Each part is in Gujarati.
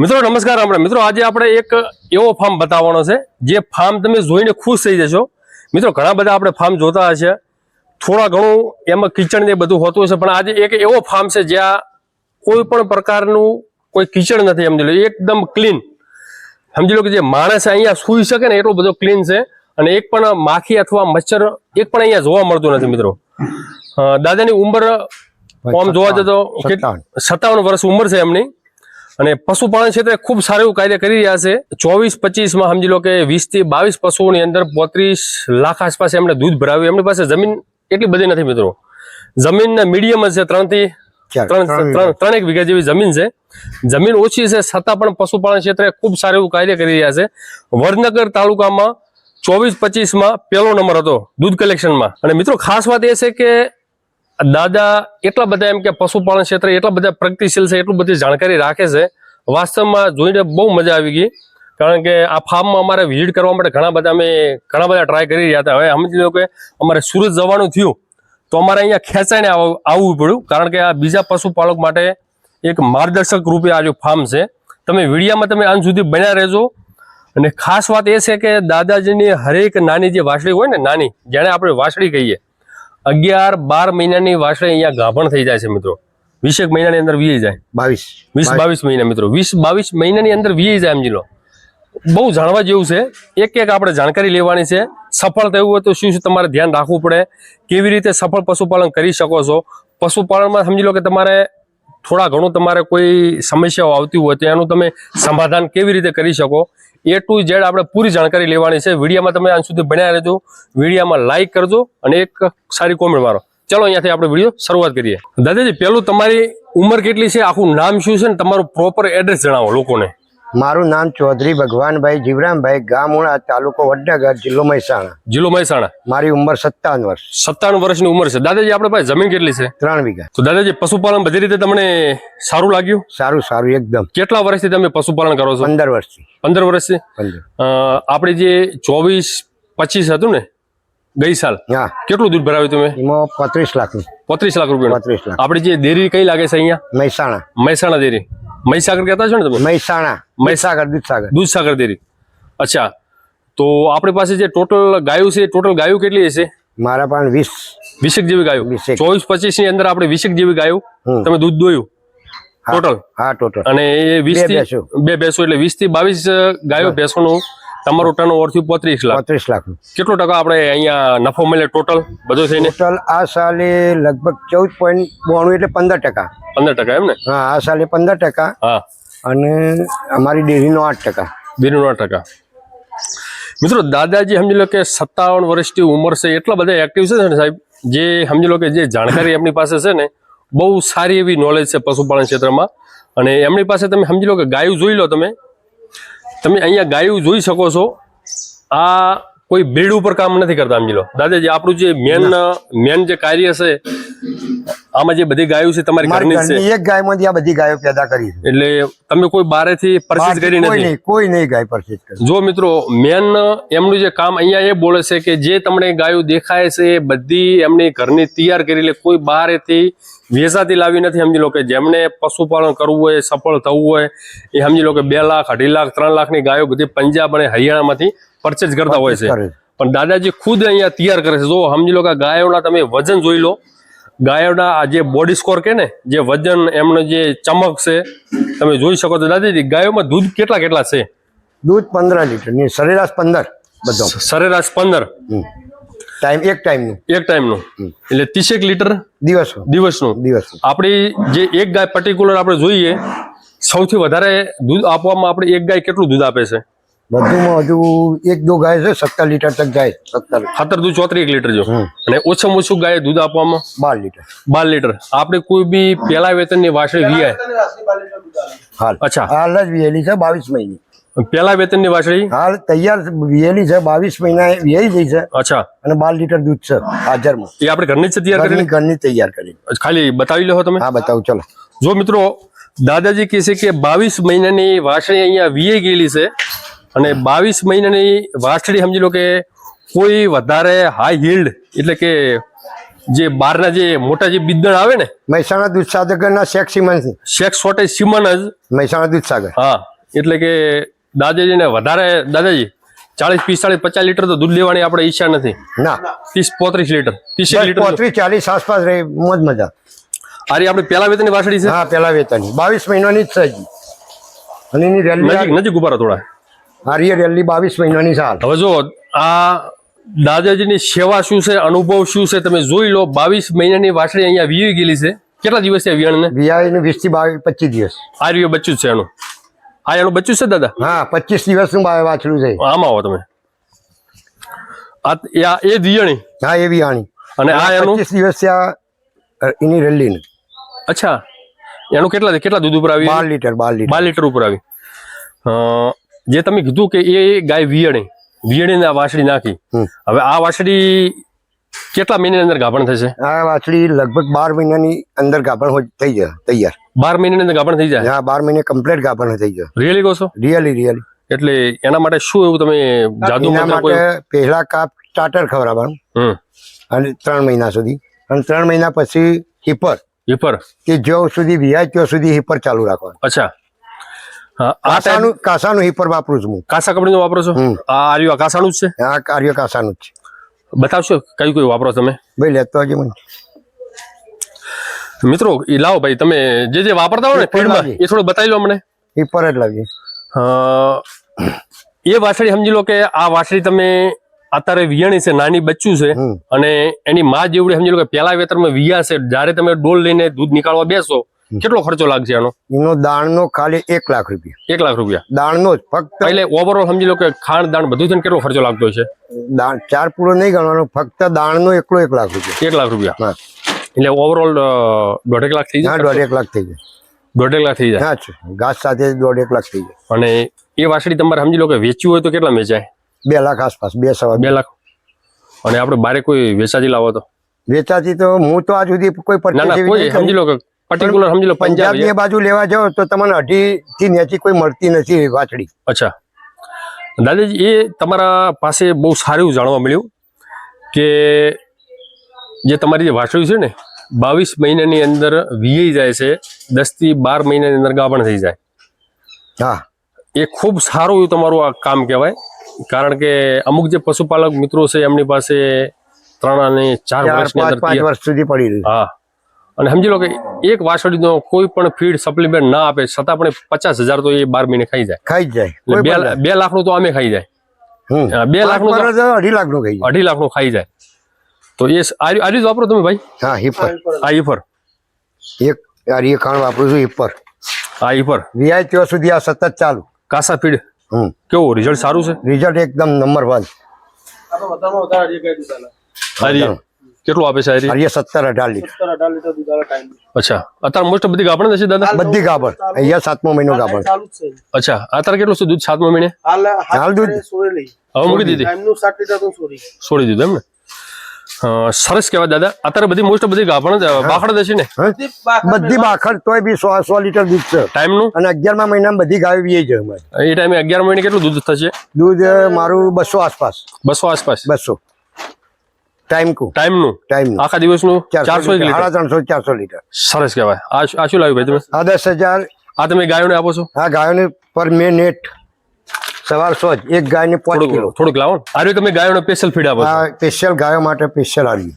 મિત્રો નમસ્કાર આપણે. મિત્રો આજે આપણે એક એવો ફાર્મ બતાવવાનો છે જે ફાર્મ તમે જોઈને ખુશ થઈ જશો. મિત્રો ઘણા બધા આપણે ફાર્મ જોતા હશે. થોડા ઘણું એમાં કિચડ ને બધું હોતું હશે પણ આજે એક એવો ફાર્મ છે જ્યાં કોઈ પણ પ્રકારનું કોઈ કિચડ નથી સમજી લો. એકદમ ક્લીન સમજી લો કે જે માણસ અહીંયા સૂઈ શકે ને એટલો બધો ક્લીન છે. અને એક પણ માખી અથવા મચ્છર એક પણ અહીંયા જોવા મળતું નથી મિત્રો. દાદાની ઉંમર આમ જોવા જતો સત્તાવન. સત્તાવન વર્ષ ઉંમર છે એમની. અને પશુપાલન ક્ષેત્રે ખૂબ સારું એવું કાર્ય કરી રહ્યા છે. ચોવીસ પચીસમાં સમજી લો કે વીસથી બાવીસ પશુઓની અંદર પોત્રીસ લાખ આસપાસ એમણે દૂધ ભરાવ્યું. એમની પાસે જમીન એટલી બધી નથી મિત્રો. જમીન મીડિયમ જ છે ત્રણથી ત્રણ ત્રણેક વીઘા જેવી જમીન છે. જમીન ઓછી છે છતાં પણ પશુપાલન ક્ષેત્રે ખૂબ સારું એવું કાર્ય કરી રહ્યા છે. વડનગર તાલુકામાં ચોવીસ પચીસમાં પહેલો નંબર હતો દૂધ કલેક્શનમાં. અને મિત્રો ખાસ વાત એ છે કે દાદા એટલા બધા એમ કે પશુપાલન ક્ષેત્રે એટલા બધા પ્રગતિશીલ છે, એટલું બધી જાણકારી રાખે છે. વાસ્તવમાં જોઈને બહુ મજા આવી ગઈ. કારણ કે આ ફાર્મમાં અમારે વિઝિટ કરવા માટે ઘણા બધા અમે ઘણા બધા ટ્રાય કરી રહ્યા હતા. હવે સમજી લો કે અમારે સુરત જવાનું થયું, તો અમારે અહીંયા ખેંચાઈને આવ- આવવું પડ્યું. કારણ કે આ બીજા પશુપાલક માટે એક માર્ગદર્શક રૂપે આ જો ફાર્મ છે. તમે વિડીયામાં તમે અંત સુધી બન્યા રહેજો. અને ખાસ વાત એ છે કે દાદાજીની હરેક નાની જે વાસળી હોય ને નાની, જેને આપણે વાસળી કહીએ અગિયાર બાર મહિનાની વાસળી અહીંયા ગાભણ થઈ જાય છે મિત્રો. વીસેક મહિનાની અંદર વીએ જાય. બાવીસ. વીસ બાવીસ. મહિના મિત્રો. વીસ બાવીસ મહિનાની અંદર વીએ જાય સમજી લો બહુ જાણવા જેવું છે. એક એક આપણે જાણકારી લેવાની છે. સફળ થયું હોય તો શું શું તમારે ધ્યાન રાખવું પડે? કેવી રીતે સફળ પશુપાલન કરી શકો છો? પશુપાલનમાં સમજી લો કે તમારે થોડા ઘણું તમારે કોઈ સમસ્યાઓ આવતી હોય તો એનું તમે સમાધાન કેવી રીતે કરી શકો? એ ટુ ઝેડ આપણે પૂરી જાણકારી લેવાની છે. વિડીયામાં તમે અંત સુધી બન્યા રહેજો. વિડીયામાં લાઇક કરજો અને એક સારી કોમેન્ટ મારો ચલો અહીંયાથી આપણે વીડિયો શરૂઆત કરીએ. દાદાજી પેલું તમારી ઉંમર કેટલી છે? આખું નામ શું છે? ને તમારું પ્રોપર એડ્રેસ જણાવો લોકોને. મારું નામ ચૌધરી ભગવાનભાઈ જીવરામભાઈ ગામુણા તાલુકો વડનગર જિલ્લો મહેસાણા. જિલ્લો મહેસાણા. મારી ઉંમર સત્તાવન વર્ષ સત્તાવન વર્ષની ઉંમર છે. દાદાજી આપણે પાસે જમીન કેટલી છે? ત્રણ વીઘા. તો દાદાજી પશુપાલન બધી રીતે તમને સારું લાગ્યું? સારું સારું એકદમ. કેટલા વર્ષથી તમે પશુપાલન કરો છો? પંદર વર્ષથી. પંદર વર્ષથી? આપણે જે ચોવીસ પચીસ હતું ને ગઈ સાલ હા. કેટલું દૂધ ભરાવ્યું તમે? એમાં પત્રીસ લાખ પત્રીસ લાખ રૂપિયા પત્રીસ લાખ. આપણી જે ડેરી કઈ લાગે છે અહીંયા? મહેસાણા. મહેસાણા ડેરી મહીસાગર કહેતા છો ને તમે? મહેસાણા. મહીસાગર. દૂધસાગર. દૂધસાગર ડેરી. અચ્છા. તો આપણી પાસે જે ટોટલ ગાયું છે ટોટલ ગાયું કેટલી હશે? મારા પણ વીસ. વીસેક જેવી ગાયું. ચોવીસ પચીસની અંદર આપણે વીસેક જેવી ગાયું. તમે દૂધ દોયું? ટોટલ? હા ટોટલ. અને એ વીસથી બે ભેંસો એટલે વીસથી બાવીસ ગાયો ભેંસોનું તમારું ટર્નઓવર થયું પોત્રીસ લાખ. પત્રીસ લાખ. કેટલો ટકા આપણે અહીંયા નફો મળે ટોટલ બધો થઈને? ટોટલ આ સાલે લગભગ ચૌદ પોઈન્ટ બોણું એટલે પંદર ટકા. પંદર ટકા એમ ને? હા આ સાલે પંદર ટકા હા. અને અમારી ડેરીનો આઠ ટકા. ડેરીનો આઠ ટકા. મિત્રો દાદાજી સમજી લો કે સત્તાવન વર્ષની ઉંમર છે એટલા બધા એક્ટિવ છે ને સાહેબ જે સમજી લો કે જે જાણકારી એમની પાસે છે ને બહુ સારી એવી નોલેજ છે પશુપાલન ક્ષેત્રમાં. અને એમની પાસે તમે સમજી લો કે ગાયું જોઈ લો તમે તમે અહીંયા ગાયું જોઈ શકો છો. આ કોઈ બિલ્ડ ઉપર કામ નથી કરતા સમજી લો. દાદાજી આપણું જે મેન મેન જે કાર્ય છે આમાં જે બધી ગાયો છે તમારી ઘરની છે. એક ગાયમાંથી આ બધી ગાયો પેદા કરી એટલે તમે કોઈ બારેથી પરચેસ કરી નથી. કોઈ નહીં ગાય પરચેસ કરી. જો મિત્રો મેન એમનું જે કામ અહીંયા એ બોલે છે કે જે તમને ગાયો દેખાય છે એ બધી એમની ઘરની તૈયાર કરી લે કોઈ બારેથી વેચાતી લાવી નથી સમજી લો કે જેમને પશુપાલન કરવું હોય સફળ થવું હોય એ સમજી લો કે બે લાખ અઢી લાખ ત્રણ લાખની ગાયો બધી પંજાબ અને હરિયાણામાંથી પરચેસ કરતા હોય છે. પણ દાદાજી ખુદ અહીંયા તૈયાર કરે છે. જો સમજી લો કે ગાયોના તમે વજન જોઈ લો. ગાયોના આ જે બોડી સ્કોર કે ને જે વજન એમનો જે ચમક છે તમે જોઈ શકો છો. દાદાજી ગાયોમાં દૂધ કેટલા કેટલા છે? દૂધ પંદર લીટરની સરેરાશ પંદર બધો. સરેરાશ પંદર. ટાઈમ એક ટાઈમનું. એક ટાઈમનું. એટલે ત્રીસેક લીટર દિવસનું. દિવસનું. દિવસ આપણી જે એક ગાય પર્ટિક્યુલર આપણે જોઈએ સૌથી વધારે દૂધ આપવામાં આપણે એક ગાય કેટલું દૂધ આપે છે? બધુમાં હજુ એક દો ગાય છે સત્તર લીટર તક જાય સત્તર. ખાતર દૂધ ચોત્રીસ એક લીટર જો. અને ઓછામાં ઓછું ગાય દૂધ આપવામાં? બાર લીટર. બાર લીટર. આપણે કોઈ બી પેલા વેતનની વાસળી વીઆઈ હાલ. અચ્છા. હાલ જ વીએલી છે બાવીસ મહિની. વેતનની વાસળી હાલ તૈયાર વીએલી છે બાવીસ મહિના વીઆઈ જઈ છે. અચ્છા. અને બાર લીટર દૂધ છે હાજરમાં. એ આપણે ઘરની જ છે તૈયાર કરી ઘરની તૈયાર કરી. ખાલી બતાવી લો તમે. હા બતાવું ચલો. જો મિત્રો દાદાજી કહે છે કે બાવીસ મહિનાની વાસળી અહીંયા વીએ ગયેલી છે. અને બાવીસ મહિનાની વાછડી સમજી લો કે કોઈ વધારે હાઈ હિલ્ડ એટલે કે જે બહારના જે મોટા જે બિદ્દણ આવે ને મહેસાણા દૂધસાગરના શેખ સિમન શેખ સોટે સિમન જ. મહેસાણા દૂધસાગર હા એટલે કે દાદાજીને વધારે દાદાજી ચાલીસ પિસ્તાળીસ પચાસ લીટર તો દૂધ લેવાની આપણે ઈચ્છા નથી. ના. ત્રીસ પોત્રીસ લીટર. ત્રીસ લીટર પોત્રીસ ચાલીસ આસપાસ રહે મોજ મજા. આરી આપણે પેલા વેતનની વાસડી છે? હા પેલા વેતન બાવીસ મહિનાની જ છે અને એની નજીક રેલી નજીક ઊભા થોડા. આર્ય રેલી બાવીસ મહિનાની સાલ. હવે જો આ દાદાજીની સેવા શું છે અનુભવ શું છે તમે જોઈ લો બાવીસ મહિનાની વાસળી અહીંયા વીવી ગયેલી છે. કેટલા દિવસ છે વિયાણને વિયાળીનું વીસથી બાવીસ પચીસ દિવસ. આ રહ્યું બચ્ચું છે એનું. આ એનું બચ્ચું છે દાદા? હા પચીસ દિવસનું વાછડું છે. આમાં આવો તમે. આ એ- વિયાણી હા એ વિયાણી અને આ એનું? પચીસ દિવસ એની રેલી અચ્છા. એનું કેટલા કેટલા દૂધ ઉપર બાર આવી લીટર બાર લીટર. બાર લીટર ઉપર આવી. જે તમે કીધું કે એ ગાય વિયણી વિયણીને આ વાછડી નાખી. હવે આ વાછડી કેટલા મહિનાની અંદર ગાભણ થશે? આ વાછડી લગભગ બાર મહિનાની અંદર ગાભણ થઈ જાય તૈયાર. બાર મહિનાની અંદર ગાભણ થઈ જાય? હા બાર મહિને કમ્પ્લીટ ગાભણ થઈ જાય. રિયલી કહો છો? રિયલી રિયલી એટલે એના માટે શું એવું તમે જાદુ માટે પહેલા કાપ સ્ટાર્ટર ખવડાવવાનું. હમ. અને ત્રણ મહિના સુધી. અને ત્રણ મહિના પછી હિપર હિપર કે જ્યાં સુધી વિયાય ત્યાં સુધી હિપર ચાલુ રાખવાનું. અચ્છા. કાસાનું કાસાનું હીપર વાપરું છું હું. કાસા કંપનીનું વાપરો છો? આ આર્યો કાસાનું જ છે? આ કાર્ય કાસાનું જ છે. બતાવશો કયું કયું વાપરો તમે? ભાઈ લેતો આજે મને. મિત્રો એ લાવો ભાઈ તમે જે જે વાપરતા હોય ને ફીડમાં એ થોડું બતાવી લો અમને. હીપર જ લાગે એ વાછડી સમજી લો કે આ વાછડી તમે અત્યારે વિયાણી છે નાની બચ્ચું છે. અને એની માં જેવડી સમજી લો કે પેલા વેતરમાં વિયા છે જ્યારે તમે ડોલ લઈને દૂધ નીકાળવા બેસો કેટલો ખર્ચો લાગશે આનો? એનો દાણનો ખાલી એક લાખ રૂપિયા. એક લાખ રૂપિયા. દાણનો જ ફક્ત એટલે ઓવરઓલ સમજી લો કે ખાણ દાણ બધું થઈને કેટલો ખર્ચો લાગતો છે દાણ ચાર પૂરો નહીં ગણવાનો ફક્ત દાણનો એકલો એક લાખ રૂપિયા. એક લાખ રૂપિયા. હા. એટલે ઓવરઓલ દોઢેક લાખ થઈ જાય? દોઢ એક લાખ થઈ જાય. દોઢેક લાખ થઈ જાય? હા છે. ઘાસ સાથે દોઢ એક લાખ થઈ જાય. અને એ વાસળી તમારે સમજી લો કે વેચવું હોય તો કેટલા વેચાય? બે લાખ આસપાસ બે સવા બે લાખ. અને આપણે બારે કોઈ વેચાતી લાવો તો? વેચાતી તો હું તો આજ સુધી કોઈ પણ સમજી લો કે પર્ટિક્યુલર સમજી લો પંજાબ એ બાજુ લેવા જાવ તો તમને અઢી થી નેચી કોઈ મળતી નથી વાછડી. અચ્છા. દાદાજી એ તમારા પાસે બહુ સારું જાણવા મળ્યું કે જે તમારી જે વાછડી છે ને બાવીસ મહિનાની અંદર વીઆઈ જાય છે દસથી બાર મહિનાની અંદર ગાભણ થઈ જાય. હા. એ ખૂબ સારું એવું તમારું આ કામ કહેવાય કારણ કે અમુક જે પશુપાલક મિત્રો છે એમની પાસે ત્રણ અને ચાર વર્ષની અંદર પાંચ વર્ષ સુધી પડી રહ્યું હા. અને સમજી લો કે એક વાછડીનો કોઈ પણ ફીડ સપ્લિમેન્ટ ના આપે છતાં પણ પચાસ હજાર તો એ બાર મહિને ખાઈ જાય. ખાઈ જાય. બે લાખનું તો અમે ખાઈ જાય. હમ. હા, બે લાખનું અઢી લાખનું ખાઈ અઢી લાખનું ખાઈ જાય. તો એ સ- આ આ રીત વાપરો તમે ભાઈ? હા હિપર આ ઈફર એક આર્ય રી ખાણ વાપરું છું હિપર આ ઈફર વીઆઈ ત્યાં સુધી આ સતત ચાલુ. કાસા ફીડ હમ. કેવું? રિઝલ્ટ સારું છે? રિઝલ્ટ એકદમ નંબર વન આ કેટલું આપે છે અહીંયા સત્તર અઢાર લીટરની. અચ્છા. અત્યારે મોસ્ટ બધી ગાભણ નથી દાદા? બધી ગાભણ અહીંયા સાતમો મહિનો ગાભણ ચાલુ જ છે. અચ્છા. અત્યારે કેટલું છે દૂધ? સાતમો મહિને? હાલ હાલ દૂધ. હવે મૂકી દીધી. ટાઈમનું છોડી દીધું એમ ને સરસ કહેવાય દાદા. અત્યારે બધી મોસ્ટ બધી ગાભણ બાખડ છે ને? બધી બાખડ તોય બી સો સો લીટર દૂધ છે. ટાઈમનું અને અગિયારમા મહિનામાં બધી ગાયો બી છે એ ટાઈમે અગિયાર મહિને કેટલું દૂધ થશે? દૂધ મારું બસો આસપાસ. બસો આસપાસ. બસો. ટાઈમ કુ ટાઈમ આખા દિવસનું? ચારસો એક સાડા ત્રણસો ચારસો લીટર. સરસ કહેવાય. આ શું- લાવ્યું ભાઈ તમે? આ દસ હજાર. આ તમે ગાયોને આપો છો? ગાયોને પર મિનિટ. સવાર સો જ. એક ગાયને પાંચ કિલો. થોડુંક લાવો. ને તમે ગાયોને સ્પેશિયલ ફીડ આપો આ સ્પેશિયલ ગાયો માટે સ્પેશિયલ આવી.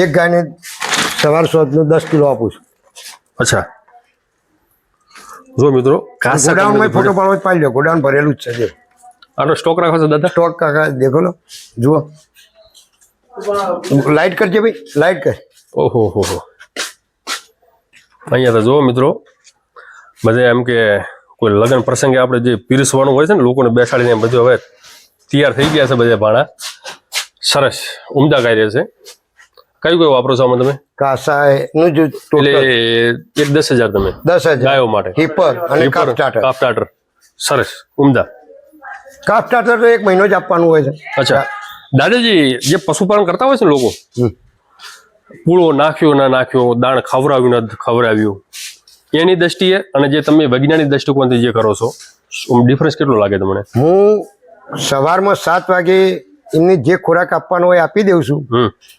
એક ગાયને સવાર સો નું દસ કિલો આપું છું. અચ્છા. જો મિત્રો ગોડાઉનમાં ફોટો પાડવો જ પાડી લો ગોડાઉન ભરેલું જ છે આનો સ્ટોક રાખો છો દાદા? સ્ટોક કાકા દેખો લો. જુઓ. લાઈટ કરજે ભાઈ લાઈટ કર. ઓહો હો હો. અહીંયા તો જુઓ મિત્રો બધે એમ કે કોઈ લગ્ન પ્રસંગે આપણે જે પીરસવાનું હોય છે ને લોકોને બેસાડીને બધું હવે તૈયાર થઈ ગયા છે બધા ભાણા. સરસ ઉમદા કાર્ય છે. કયું કયું વાપરો છો આમાં તમે? કાસા નું જો એટલે એક દસ હજાર તમે દસ હજાર. ગાયો માટે. હિપર અને કાપ સ્ટાર્ટર કાપ સ્ટાર્ટર સરસ ઉમદા. કાપ સ્ટાર્ટર તો એક મહિનો જ આપવાનું હોય છે. અચ્છા. દાદાજી જે પશુપાલન કરતા હોય છે ને લોકો. પૂળો નાખ્યો ના નાખ્યો દાણ ખવડાવ્યું ન ખવડાવ્યું? એની દ્રષ્ટિએ અને જે તમે વૈજ્ઞાનિક દ્રષ્ટિકોણથી જે કરો છો ડિફરન્સ કેટલો લાગે તમને? હું સવારમાં સાત વાગે એમને જે ખોરાક આપવાનો હોય આપી દઉં છું.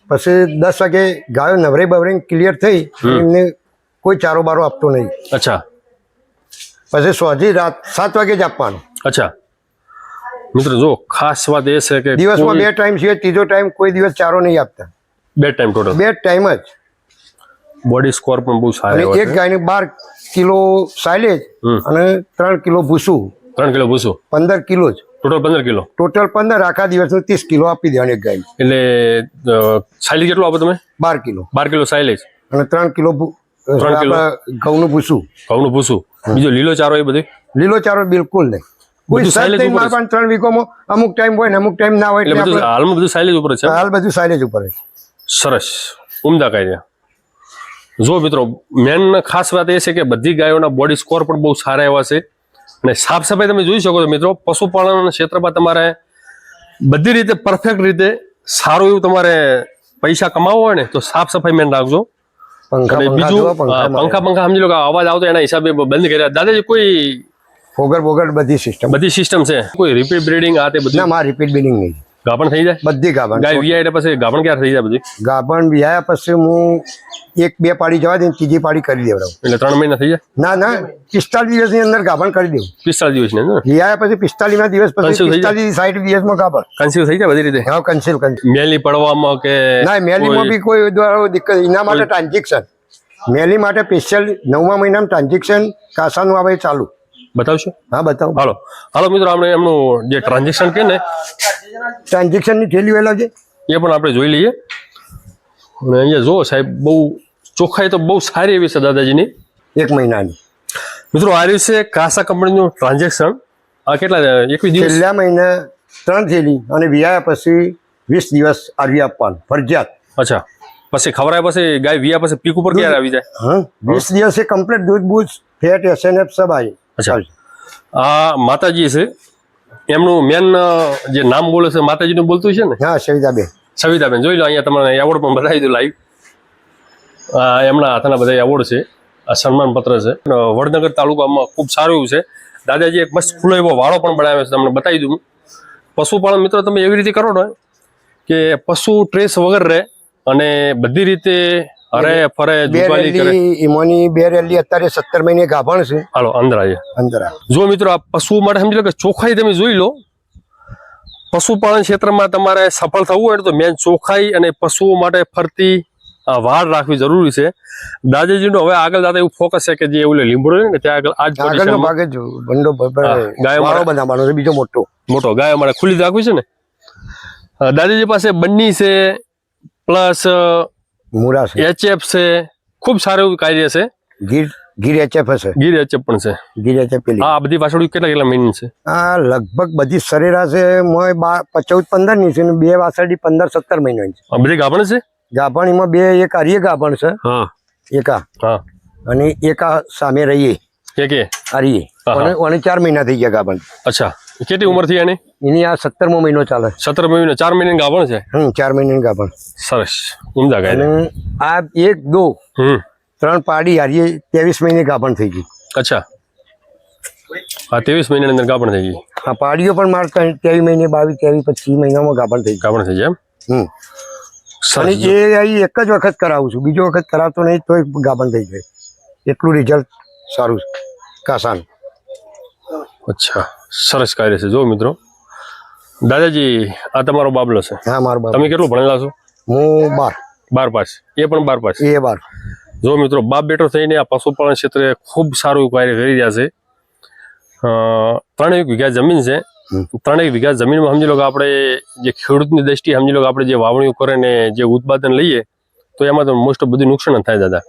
પછી દસ વાગે ગાયો નવરે બવરે ક્લિયર થઈ એમને કોઈ ચારો બારો આપતો નહીં. અચ્છા. પછી સોજી રાત સાત વાગે જ આપવાનો. અચ્છા. મિત્રો જો ખાસ વાત એ છે કે દિવસમાં બે ટાઈમ છે ત્રીજો ટાઈમ કોઈ દિવસ ચારો નહીં આપતા. બે ટાઈમ ટોટલ બે ટાઈમ જ. બોડી સ્કોર પણ બહુ સારો એક ગાય ગાયને બાર કિલો સાયલેજ અને ત્રણ કિલો ભૂસું. ત્રણ કિલો ભૂસું. પંદર કિલો જ. ટોટલ પંદર કિલો. ટોટલ પંદર આખા દિવસનું ત્રીસ કિલો આપી દેવાની એક ગાય એટલે સાયલેજ કેટલું આપો તમે? બાર કિલો. બાર કિલો સાયલેજ અને ત્રણ કિલો ત્રણ કિલો. ઘઉંનું ભૂસું. ઘઉંનું ભૂસું. બીજો લીલો ચારો એ બધી? લીલો ચારો બિલકુલ નહીં. કોઈ બધું સર્ચ silage નહીં ઉપર પણ ત્રણ વીકોમાં અમુક ટાઈમ હોય ને અમુક ટાઈમ ના હોય એટલે એટલે બધું હાલમાં બધું સાયલેજ ઉપર છે હાલ બધું સાયલેજ ઉપર જ. સરસ. ઉમદા કાયદા. જો મિત્રો મેન ખાસ વાત એ છે કે બધી ગાયોના બોડી સ્કોર પણ બહુ સારા એવા છે. અને સાફ સફાઈ તમે જોઈ શકો છો મિત્રો પશુપાલન ક્ષેત્રમાં તમારે બધી રીતે પરફેક્ટ રીતે સારું એવું તમારે પૈસા કમાવો હોય ને તો સાફ સફાઈ મેન રાખજો. પંખા અને પંખા બીજું પંખા પંખા સમજી લો કે અવાજ આવતો એના હિસાબે બંધ કર્યા. દાદાજી કોઈ ફોગર બોગર બધી સિસ્ટમ બધી સિસ્ટમ છે. કોઈ રિપીટ બ્રીડિંગ આ તે ના બધું મારે રિપીટ બિલિંગ નહીં. ગાભણ થઈ જાય? બધી ગાભણ. ગાય વિયા એટલે પછી ગાભણ ક્યારે થઈ જાય બધી ગાભણ વિયા પછી હું એક બે પાડી જવા દે ત્રીજી પાડી કરી દેવડાવું એટલે ત્રણ મહિના થઈ જાય? ના ના પિસ્તાલીસ દિવસની અંદર ગાભણ કરી દેવું. પિસ્તાળીસ દિવસની અંદર? વિયા પછી પિસ્તાલીસ દિવસ પછી કન્સીવ? પિસ્તાલીસ સાઠ દિવસમાં ગાભણ. કન્સીવ થઈ જાય બધી રીતે? હા કન્સિલ મેલી પડવામાં કે ના મેલીમાં બી કોઈ દ્વારા દિક્કત એના માટે ટ્રાન્ઝેક્શન મેલી માટે સ્પેશિયલ નવમા મહિનામાં ટ્રાન્ઝેક્શન કાસાનું આવે ચાલુ. બતાવશો? હા બતાવો. હાલો. હાલો મિત્રો આપણે એમનું જે ટ્રાન્ઝેક્શન કે ને ટ્રાન્ઝેક્શનની થેલી વેલા છે. એ પણ આપણે જોઈ લઈએ. અને અહીંયા જુઓ સાહેબ બહુ ચોખ્ખાઈ તો બહુ સારી એવી છે દાદાજીની. એક મહિનાની. મિત્રો આ રહ્યું છે કાસા કંપનીનું ટ્રાન્ઝેક્શન આ કેટલા એકવીસ દિવસ? છેલ્લા મહિને ત્રણ થેલી અને વ્યાયા પછી વીસ દિવસ આરવી આપવાનું ફરજિયાત. અચ્છા. પછી ખવરાય પછી ગાય વિયા પછી પીક ઉપર ક્યારે આવી જાય? હા વીસ દિવસે કમ્પ્લીટ દૂધ બૂધ ફેટ એસએનએફ સબ આવી. અચ્છા. આ માતાજી છે. એમનું મેન જે નામ બોલે છે માતાજીનું બોલતું છે ને? હા સવિતાબેન. સવિતાબેન જોઈ લો અહીંયા તમને એવોર્ડ પણ બતાવી દઉં લાઈવ એમના હાથના બધા એવોર્ડ છે. આ સન્માન પત્ર છે વડનગર તાલુકામાં ખૂબ સારું એવું છે. દાદાજી એક મસ્ત ખુલ્લો એવો વાળો પણ બનાવ્યો છે તમને બતાવી દઉં. પશુપાલન મિત્રો તમે એવી રીતે કરો ને કે પશુ ટ્રેસ વગર રહે અને બધી રીતે હરે ફરે જુગાલી કરે. ઇમોની બે રેલી અત્યારે સત્તર મહિને ગાભણ છે. હાલો અંદર આવીએ. અંદર જો મિત્રો આ પશુ માટે સમજી લો કે ચોખાઈ તમે જોઈ લો. પશુપાલન ક્ષેત્રમાં તમારે સફળ થવું હોય તો મેન ચોખાઈ અને પશુઓ માટે ફરતી વાળ વાડ રાખવી જરૂરી છે. દાદાજીનું હવે આગળ દાદા એવું ફોકસ છે કે જે એવું લીંબડો છે ને ત્યાં આગળ આજ આગળનો ભાગ જ બંડો ગાયો વાળો બનાવવાનો છે બીજો મોટો. મોટો ગાય મારે ખુલ્લી રાખવી છે ને? દાદાજી પાસે બન્ની છે પ્લસ મૂરા છે. એચએફ છે. ખૂબ સારું કાર્ય છે. ગીર ગીર એચએફ હશે. ગીર એચએફ પણ છે. ગીર એચએફ પેલી. આ બધી વાસળી કેટલા કેટલા મહિની છે? આ લગભગ બધી સરેરાશ મોય ચૌદ પંદરની છે બે વાસળી પંદર સત્તર મહિનાની છે. બધી ગાભણ છે? ગાભણીમાં બે એક આર્ય ગાભણ છે. હા. એકા હા. અને એકા સામે રહીએ. કે કે આર્ય. હા, હા. અને ચાર મહિના થઈ ગયા ગાભણ. અચ્છા. કેટલી ઉંમર થઈ એની એની આ સત્તરમો મહિનો ચાલે. સત્તર મહિના. ચાર મહિના ગાભણ છે? હમ ચાર મહિનાની ગાભણ. સરસ. ઉમદા ગાય. આ એક દો હમ. ત્રણ પાડી હારીએ ત્રેવીસ મહિને ગાભણ થઈ ગઈ. અચ્છા. હા ત્રેવીસ મહિનાની અંદર ગાભણ થઈ ગઈ. આ પાડીઓ પણ મારે ત્રેવીસ મહિને બાવીસ ત્રેવીસ પછી મહિનામાં ગાભણ થઈ ગાભણ થઈ જાય હમ. અને એ એક જ વખત કરાવું છું. બીજો વખત કરાવતો નહીં તો ગાભણ થઈ જાય. એટલું રિઝલ્ટ સારું છે. કાસાનું. અચ્છા સરસ કાર્ય છે. જો મિત્રો દાદાજી આ તમારો બાબલો છે. હા મારો તમે કેટલું ભણેલા છો? હું બાર. બાર પાસ. એ પણ બાર પાસ? એ બાર. જો મિત્રો બાપ બેટો થઈને આ પશુપાલન ક્ષેત્રે ખૂબ સારું કાર્ય કરી રહ્યા છે. ત્રણેક વીઘા જમીન છે. ત્રણેક વીઘા જમીનમાં સમજી લો કે આપણે જે ખેડૂતની દ્રષ્ટિએ સમજી લો કે આપણે જે વાવણીઓ કરે ને જે ઉત્પાદન લઈએ તો એમાં તો મોસ્ટ ઓફ બધું નુકસાન થાય દાદા.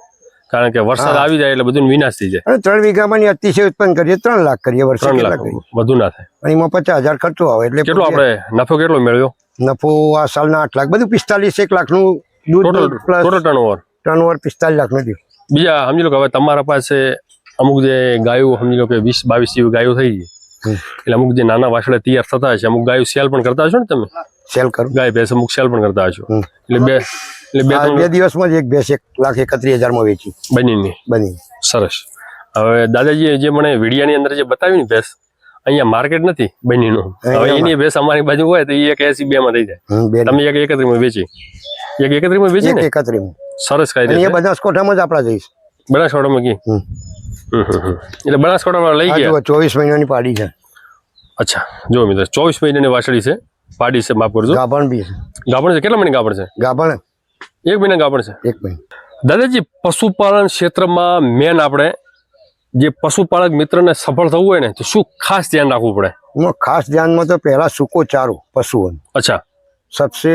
કારણ કે વરસાદ આવી જાય એટલે બધું વિનાશ થઈ જાય. ત્રણ વીઘામાં અતિશય ઉત્પન્ન કરીએ ત્રણ લાખ કરીએ વર્ષે ત્રણ લાખ વધુ ના થાય. અને એમાં પચાસ હજાર ખર્ચો આવે એટલે કેટલો આપણે નફો કેટલો મેળવ્યો? નફો આ સાલના આઠ લાખ બધું પિસ્તાલીસ એક લાખનું દૂધ plus total turnover turnover પિસ્તાલીસ લાખનું થયું. બીજા સમજી લો કે હવે તમારા પાસે અમુક જે ગાયો સમજી લો કે વીસ બાવીસ જેવી ગાયો થઈ ગઈ. એટલે અમુક જે નાના વાસળે તૈયાર થતા હશે અમુક ગાયો સેલ પણ કરતા હશો ને તમે? સેલ કરું. ગાય ભેંસ અમુક સેલ પણ કરતા હશો. એટલે બે એટલે બે બે દિવસમાં જ એક ભેંસ એક લાખ એકત્રીસ હજારમાં વેચી. બનીની. બની સરસ. હવે દાદાજી જે મને વિડિયાની અંદર જે બતાવી ને ભેંસ અહીંયા માર્કેટ નથી બનીનું. હવે એની ભેંસ અમારી બાજુ હોય તો એ એક એસી બે માં થઈ જાય. તમે એક એકત્રીમાં વેચી. એક એકત્રીમાં વેચી ને? એકત્રીમાં સરસ કાયદે એ બનાસકોઠામાં જ આપણા જઈશ. બનાસકોડામાં કી. એટલે બનાસકાંઠામાં લઈ ગયા? ચોવીસ મહિનાની પાડી છે. અચ્છા. જો મિત્રો ચોવીસ મહિનાની વાસળી છે. પાડી છે માફ કરજો. ગાભણ બી છે. ગાભણ છે? કેટલા મહિના ગાભણ છે? ગાભણ. એક મહિના ગાભણ છે? એક મહિના. દાદાજી પશુપાલન ક્ષેત્રમાં મેન આપણે જે પશુપાલક મિત્રને સફળ થવું હોય ને તો શું ખાસ ધ્યાન રાખવું પડે? ખાસ ધ્યાનમાં તો પહેલા સૂકો ચારો પશુઓનું. અચ્છા. સબસે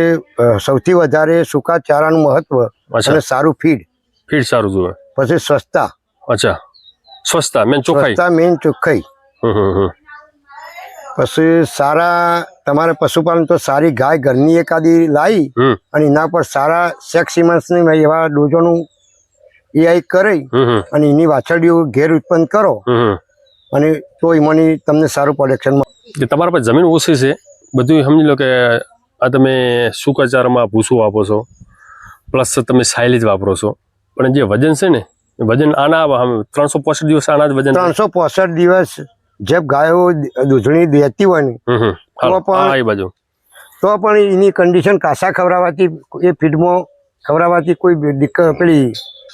સૌથી વધારે સૂકા ચારાનું મહત્વ. અને સારું ફીડ. ફીડ સારું જોવે. પછી સ્વચ્છતા અચ્છા. સ્વચ્છતા મેન ચોખ્ખાઈ. મેન ચોખ્ખાઈ. પછી સારા તમારે પશુપાલન તો સારી ગાય ઘરની એકાદી લાવી અને એના પર સારા સેક્સ સિમન્સની એવા ડોઝોનું એઆઈ કરી અને એની વાછરડીઓ ઘેર ઉત્પન્ન કરો. અને તો એમાંની તમને સારું પ્રોડક્શન મળે તમારા પાસે જમીન ઓછી છે બધું સમજી લો કે આ તમે સુકાચારમાં ભૂસું વાપરો છો પ્લસ તમે સાયલેજ વાપરો છો પણ જે વજન છે ને એ વજન આના ત્રણસો પોસઠ દિવસ આના જ વજન. ત્રણસો પોસઠ દિવસ જે ગાયો દૂધણી દેતી હોય ને તો પણ- તો પણ એની કન્ડિશન કાસા ખવડાવવાથી એ ફીડમાં ખવડાવવાથી કોઈ દિક્કત પેલી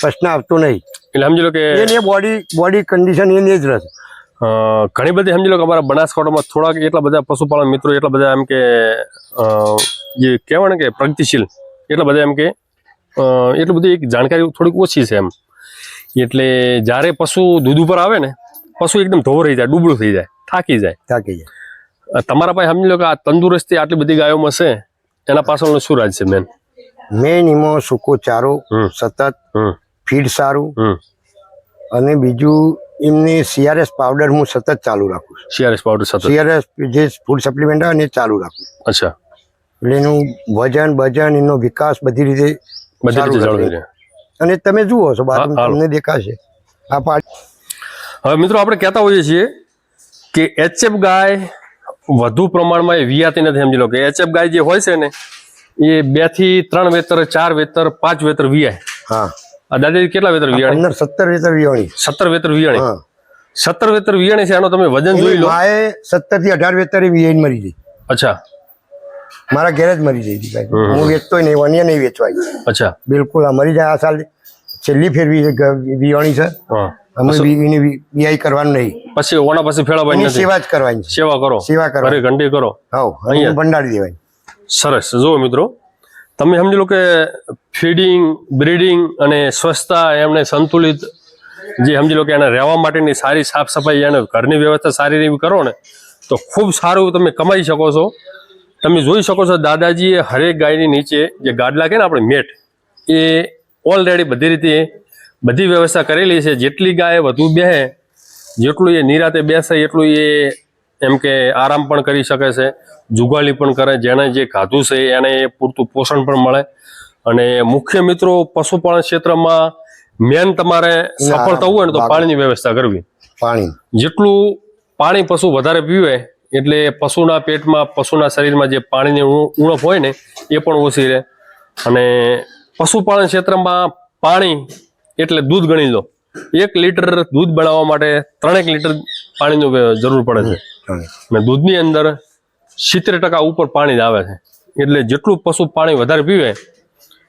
પ્રશ્ન આવતો નહીં. એટલે સમજી લો કે એને બોડી બોડી કન્ડિશન એની જ રહેશે. ઘણી બધી સમજી લો કે અમારા બનાસકાંઠામાં થોડાક એટલા બધા પશુપાલન મિત્રો એટલા બધા એમ કે જે કહેવાય ને કે પ્રગતિશીલ એટલા બધા એમ કે એટલું બધી એક જાણકારી થોડીક ઓછી છે એમ. એટલે જ્યારે પશુ દૂધ ઉપર આવે ને પશુ એકદમ ધોવરાઈ જાય ડૂબળું થઈ જાય થાકી જાય. થાકી જાય. તમારા પાસે સમજી લો કે આ તંદુરસ્તી આટલી બધી ગાયોમાં છે એના પાછળનો શું રાજ છે મેન મેન એમાં સૂકો ચારો સતત. ફીડ સારું. અને બીજું એમની સીઆરએસ પાવડર હું સતત ચાલુ રાખું છું. સીઆરએસ પાવડર સતત. સીઆરએસ જે ફૂડ સપ્લિમેન્ટ આવે ને એ ચાલુ રાખું. અચ્છા. એટલે એનું વજન વજન એનો વિકાસ બધી રીતે બધી રીતે રહે. અને તમે જુઓ છો બાર તમને દેખાશે. આ પાડી હવે મિત્રો આપણે કહેતા હોઈએ છીએ કે એચએફ ગાય વધુ પ્રમાણમાં એ વિયાતી નથી સમજી લો કે એચએફ ગાય જે હોય છે ને એ બેથી ત્રણ વેતર ચાર વેતર પાંચ વેતર વિયાય. હા. દાદાજી કેટલા વેતર વિયાણી? સત્તર વેતર વિયાણી. સત્તર વેતર વિયાણી. સત્તર વેતર વિયાણી છે આનો તમે વજન જોઈ લો. સત્તરથી અઢાર વેતરે વિયાઈને મરી ગઈ. અચ્છા. મારા ઘેર જ મરી જઈ હતી ગાય. હું વેચતો નહીં વન્ય નહીં વેચવાય. અચ્છા. બિલકુલ આ મરી જાય. આ સાલ છેલ્લી ફેરવી વિયાણી છે. હા. અમે એને વી- કરવાનું નહીં. પછી ઓણા પછી ફેળવવાની નથી. સેવા જ કરવાની સેવા કરો. સેવા ઘરે કરવાની ઘંટી કરો. હાઉ અહીંયા. ભંડારી દેવાની. સરસ. જુઓ મિત્રો તમે સમજી લો કે ફીડિંગ બ્રીડિંગ અને સ્વચ્છતા એમને સંતુલિત જે સમજી લો કે એને રહેવા માટેની સારી સાફ સફાઈ એને ઘરની વ્યવસ્થા સારી એવી કરો ને તો ખૂબ સારું તમે કમાઈ શકો છો. તમે જોઈ શકો છો દાદાજીએ હરેક ગાયની નીચે જે ગાડલા કે ને આપણે મેટ એ ઓલરેડી બધી રીતે બધી વ્યવસ્થા કરેલી છે. જેટલી ગાય વધુ બેહે જેટલું એ નિરાતે બેસે એટલું એ એમ કે આરામ પણ કરી શકે છે. જુગાલી પણ કરે જેણે જે ખાધું છે એને પૂરતું પોષણ પણ મળે. અને મુખ્ય મિત્રો પશુપાલન ક્ષેત્રમાં મેન તમારે સફળ થવું હોય ને તો પાણીની વ્યવસ્થા કરવી. પાણી. જેટલું પાણી પશુ વધારે પીવે એટલે પશુના પેટમાં પશુના શરીરમાં જે પાણીની ઉણ- ઉણપ હોય ને એ પણ ઓછી રહે. અને પશુપાલન ક્ષેત્રમાં પાણી એટલે દૂધ ગણી લો. એક લીટર દૂધ બનાવવા માટે ત્રણેક લીટર પાણીની જરૂર પડે છે. અને દૂધની અંદર સિત્તેર ટકા ઉપર પાણી જ આવે છે. એટલે જેટલું પશુ પાણી વધારે પીવે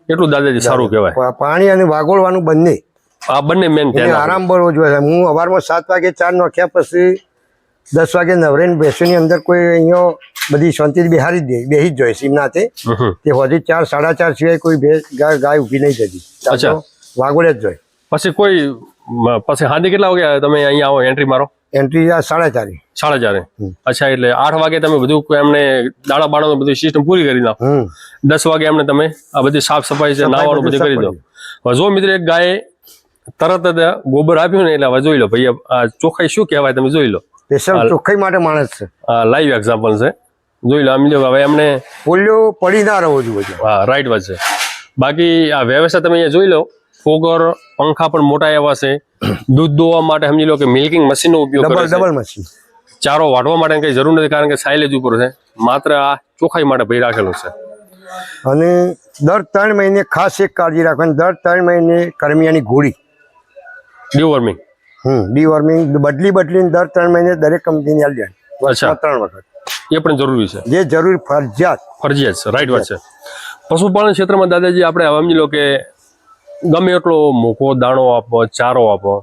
એટલું દાદાજી સારું કહેવાય. પાણી અને વાગોળવાનું બંને. આ બંને મેન આરામ બળવો જોઈએ હું અવારમાં સાત વાગે ચાર નોખ્યા પછી દસ વાગે નવરેન બેસીની અંદર કોઈ અહીંયા બધી શાંતિ બેહારી જ દે બેસી જ જોઈએ સીમનાથે. તે હજી ચાર સાડા ચાર સિવાય કોઈ ગાય ઊભી નહીં જતી અચ્છા. જ જોઈ. પછી કોઈ પછી સાંજે કેટલા વાગે તમે અહીંયા આવો એન્ટ્રી મારો? એન્ટ્રી સાડા ચારે. સાડા ચારે. અચ્છા એટલે આઠ વાગે તમે બધું એમને દાડા બાળાનું બધું સિસ્ટમ પૂરી કરી દો દસ વાગે એમને તમે આ બધી સાફ સફાઈ છે નાવાનું બધું કરી દો. જો મિત્ર એક ગાય તરત જ ગોબર આપ્યું ને એટલે હવે જોઈ લો ભાઈ આ ચોખ્ખાઈ શું કહેવાય તમે જોઈ લો. સ્પેશિયલ ચોખ્ખાઈ માટે માણસ છે. આ લાઈવ એક્ઝામ્પલ છે. જોઈ લો આમ જો હવે એમને પોલિયો પડી ના રહેવો જોઈએ હા રાઈટ વાત છે. બાકી આ વ્યવસ્થા તમે અહીંયા જોઈ લો. ફોગર પંખા પણ મોટા એવા છે. દૂધ દોવા માટે સમજી લો કે મિલ્કિંગ મશીનનો ઉપયોગ ડબલ ડબલ મશીન ચારો વાઢવા માટે કઈ જરૂર નથી કારણ કે સાયલેજ ઉપર છે. માત્ર આ ચોખ્ખાઈ માટે ભાઈ રાખેલું છે. અને દર ત્રણ મહિને ખાસ એક કાળજી રાખવાની. દર ત્રણ મહિને કરમિયાની ગોળી. ડીવોર્મિંગ હમ ડીવોર્મિંગ બદલી બદલીને દર ત્રણ મહિને દરેક કંપનીની આલી જાય ત્રણ વખત. એ પણ જરૂરી છે. જે જરૂરી ફરજિયાત. ફરજિયાત છે રાઈટ વાત છે. પશુપાલન ક્ષેત્રમાં દાદાજી આપણે સમજી લો કે ગમે એટલો મૂકો દાણો આપો ચારો આપો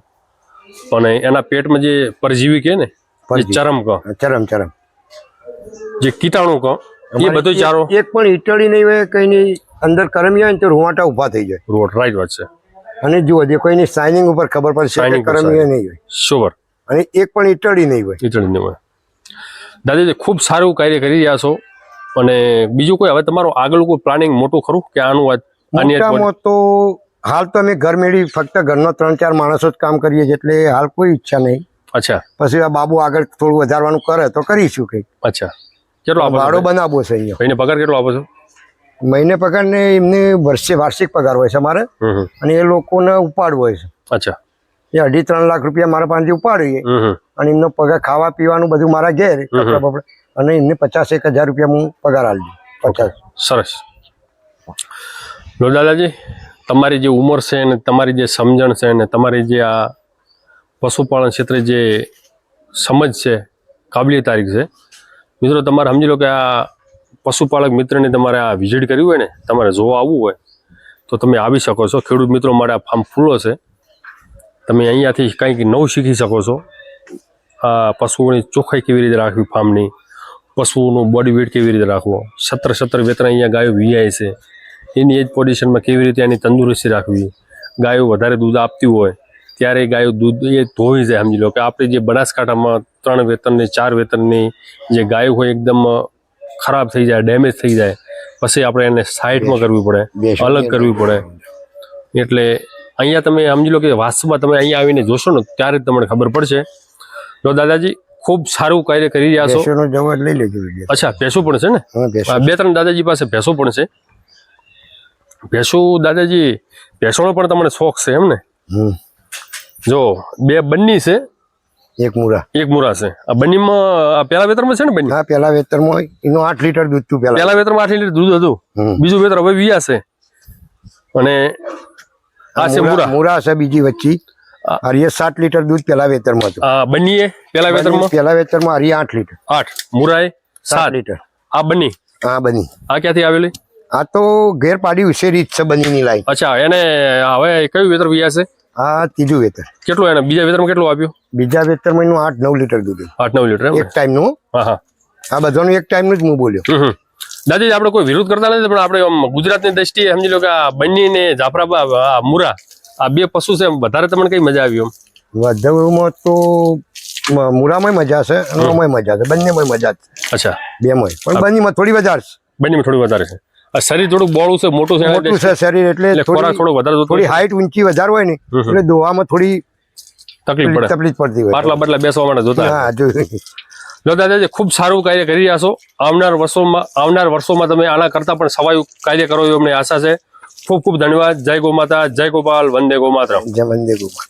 પણ એના પેટમાં જે પરજીવી કે ને ચરમ કહો. ચરમ ચરમ. જે કીટાણુ કહો એ બધો ચારો. એક પણ ઈટળી નહીં હોય કઈ નહીં અંદર કરમી હોય ને તો રૂવાટા ઊભા થઈ જાય. રોટ રાઈટ વાત છે. અને જુઓ જે કોઈની સાઇનિંગ ઉપર ખબર પડશે કે કરમી. નહીં હોય. શુભર. અને એક પણ ઈટળી નહીં હોય. ઈટળી નહીં હોય. દાદાજી ખૂબ સારું કાર્ય કરી રહ્યા છો અને બીજું કોઈ હવે તમારું આગળ કોઈ પ્લાનિંગ મોટું ખરું કે આનું વાત મોટામાં તો હાલ તો અમે ઘર મેળી ફક્ત ઘરનો ત્રણ ચાર માણસો જ કામ કરીએ છીએ એટલે હાલ કોઈ ઈચ્છા નહીં. અચ્છા. પછી આ બાબુ આગળ થોડું વધારવાનું કરે તો કરીશું કંઈક. અચ્છા. કેટલો ભાડો બનાવવો છે અહીંયા. મહિને પગાર કેટલો આપો છો? મહિને પગાર ને એમને વર્ષે વાર્ષિક પગાર હોય છે અમારે. અને એ લોકોને ઉપાડવો હોય છે. અચ્છા. એ અઢી ત્રણ લાખ રૂપિયા મારા પાસેથી ઉપાડીએ. અને એમનો પગાર ખાવા પીવાનું બધું મારા ઘેર અને એમને પચાસ એક હજાર રૂપિયા હું પગાર આપી દઉં. પચાસ. સરસ. લો દાદાજી. તમારી જે ઉંમર છે ને તમારી જે સમજણ છે ને તમારી જે આ પશુપાલન ક્ષેત્રે જે સમજ છે, કાબલિયત તારીખ છે, મિત્રો તમારે સમજી લો કે આ પશુપાલક મિત્રને તમારે આ વિઝિટ કરવી હોય ને, તમારે જોવા આવવું હોય, તો તમે આવી શકો છો. ખેડૂત મિત્રો માટે આ ફાર્મ ખુલ્લો છે. તમે અહીંયાથી કંઈક નવું શીખી શકો છો. આ પશુઓની ચોખ્ખાઈ કેવી રીતે રાખવી ફાર્મની પશુઓનું બોડી વેટ કેવી રીતે રાખવો? સત્તર સત્તર વેતન અહીંયા ગાયો વીઆઈ છે. એની એજ પોઝિશનમાં કેવી રીતે એની તંદુરસ્તી રાખવી? ગાયો વધારે દૂધ આપતી હોય ત્યારે ગાયો દૂધ એ ધોઈ જાય સમજી લો કે આપણે જે બનાસકાંઠામાં ત્રણ વેતનની ચાર વેતનની જે ગાયો હોય એકદમ ખરાબ થઈ જાય ડેમેજ થઈ જાય પછી આપણે એને સાઈડમાં કરવી પડે અલગ કરવી પડે. એટલે અહીંયા તમે સમજી લો કે વાસ્તવમાં તમે અહીંયા આવીને જોશો ને ત્યારે જ તમને ખબર પડશે. તો દાદાજી ખૂબ સારું કાર્ય કરી રહ્યા છો. લઈ લેજો અચ્છા ભેંસો પણ છે ને? બે ત્રણ દાદાજી પાસે ભેંસો પણ છે. ભેંસો દાદાજી ભેંસોનો પણ તમને શોખ છે એમ ને? જો બે બંની છે. એક મુરા. એક મુરા છે. આ બંનીમાં આ પેલા વેતરમાં છે ને બંની હા પેલા વેતરમાં એનું આઠ લીટર દૂધ હતું પેલા પેલા વેતરમાં આઠ લીટર દૂધ હતું. બીજું વેતર હવે વીયા છે. અને આ છે મુરા મુરા. છે બીજી વચ્ચે. હરિયે સાત લીટર દૂધ પેલા વેતરમાં હતું. આ બંનીએ પેલા વેતરમાં? પેલા વેતરમાં હરિયે આઠ લીટર. આઠ. મુરાએ સાત લીટર. આ બંની હા બની આ ક્યાંથી આવેલી? આ તો ઘેર પાડી ઉછેરી રીત છે બનીની લાઈન. અચ્છા એને હવે કયું વેતર વીયા છે? આ ત્રીજું વેતર. કેટલું એને? બીજા વેતરમાં કેટલું આપ્યું? બીજા વેતરમાં એનું આઠ નવ લીટર દૂધ આઠ નવ લીટર એક ટાઈમનું હા. હા આ બધાનું એક ટાઈમનું જ હું બોલ્યો. દાદાજી આપણે કોઈ વિરોધ કરતા નથી પણ આપણે ગુજરાતની દ્રષ્ટિએ સમજી લો કે આ બંની ને જાફરાબા આ મુરા આ બે પશુ છે વધારે તમને કઈ મજા આવી એમ? વધુમાં તો મુરામાં મજા છે અને મજા છે બંનેમાં મજા છે. અચ્છા. બેમાંય. પણ બંનેમાં થોડી વધારે છે. બંનેમાં થોડી વધારે છે. શરીર થોડું બોળું છે મોટું છે મોટું છે શરીર એટલે ખોરાક થોડો વધારે થોડી હાઈટ ઊંચી વધારે હોય ને. એટલે દોવામાં થોડી તકલીફ પડે. તકલીફ પડતી હોય. પાટલા બાટલા બેસવા માટે જોતા હા જો દાદાજી ખૂબ સારું કાર્ય કરી રહ્યા છો. આવનાર વર્ષોમાં આવનાર વર્ષોમાં તમે આના કરતા પણ સવાયું કાર્ય કરો એવી અમને આશા છે. ખૂબ ખૂબ ધન્યવાદ. જય ગો માતા જય ગોપાલ વંદે ગો માતરમ જય વંદે ગોપાલ